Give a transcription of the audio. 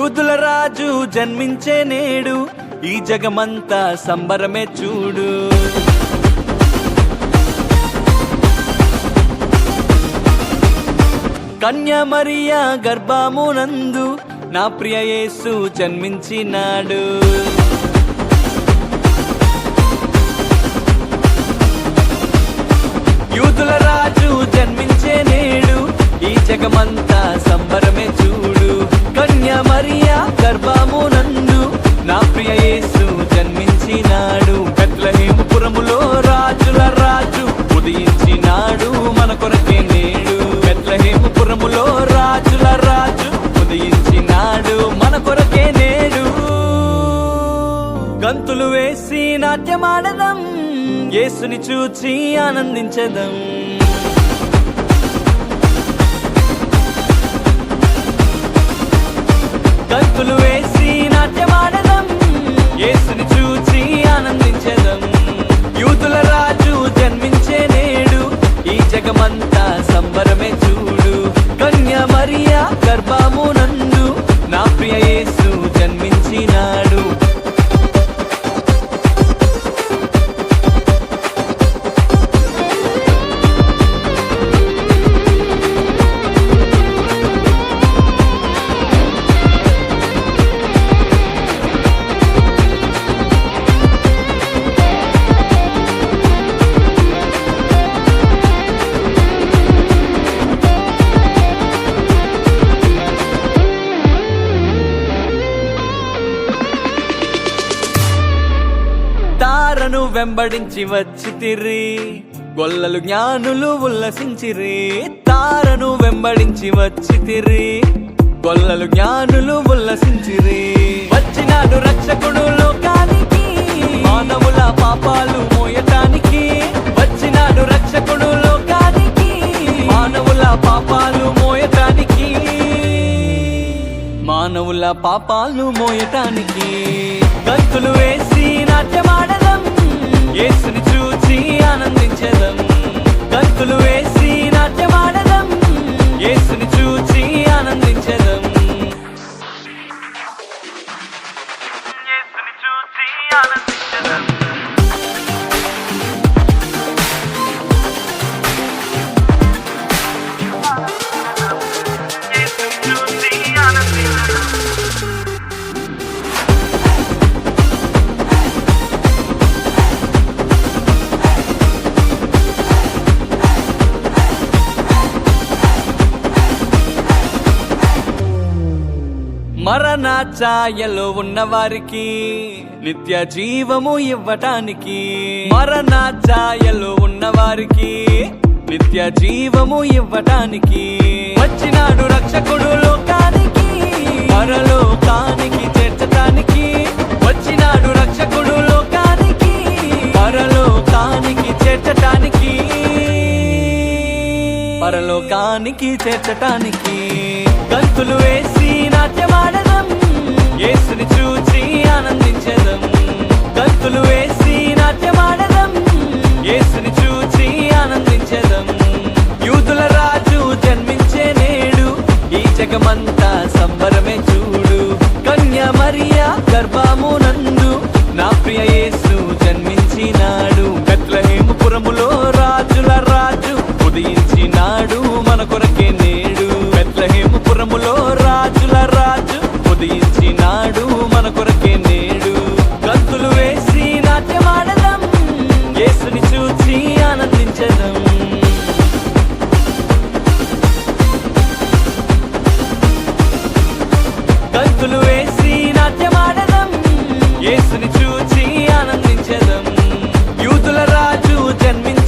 యూదుల రాజు జన్మించే నేడు ఈ జగమంతా సంబరమే చూడు. కన్యామరియా గర్భామునందు నా ప్రియ యేసు జన్మించినాడు. యూదుల రాజు జన్మించే నేడు ఈ జగమంతా సంబరమే చూడు రాజుల రాజు ఉదయించినాడు మన కొరకే నేడు. గంతులు వేసి నాట్యమాడదాం యేసుని చూచి ఆనందించదాం. గంతులు వేసి నాట్యమాడదాం యేసుని చూచి ఆనందించదాం. యూతుల రాజు జన్మించే నేడు ఈ జగమంతా సంబరమే చూ తారను వెంబడించి వచ్చి తిర్రి గొల్లలు జ్ఞానులు ఉల్లసించిరి. తారను వెంబడించి వచ్చి తిర్రి గొల్లలు జ్ఞానులు ఉల్లసించిరి. వచ్చినాడు రక్షకుడు లోకానికి మానవుల పాపాలు మోయటానికి. వచ్చినాడు రక్షకుడు లోకానికి మానవుల పాపాలు మోయటానికి. మానవుల పాపాలు మోయటానికి. గంతులు వేసి నాట్యమాడ యేసుని చూచి ఆనందించదాం. గంతులు వేసి నాట్యమాడదాం. యేసుని చూచి ఆనందించదాం. యేసుని చూచి ఆనందించదాం మరణ ఛాయలో ఉన్న వారికి నిత్య జీవము ఇవ్వటానికి. మరణ ఛాయలో ఉన్న వారికి నిత్య జీవము ఇవ్వటానికి. వచ్చినాడు రక్షకుడు లోకానికి పరలోకానికి చేర్చటానికి. వచ్చినాడు రక్షకుడు లోకానికి పరలోకానికి చేర్చటానికి. పరలోకానికి చేర్చటానికి. గంతులు వేసి గర్భమున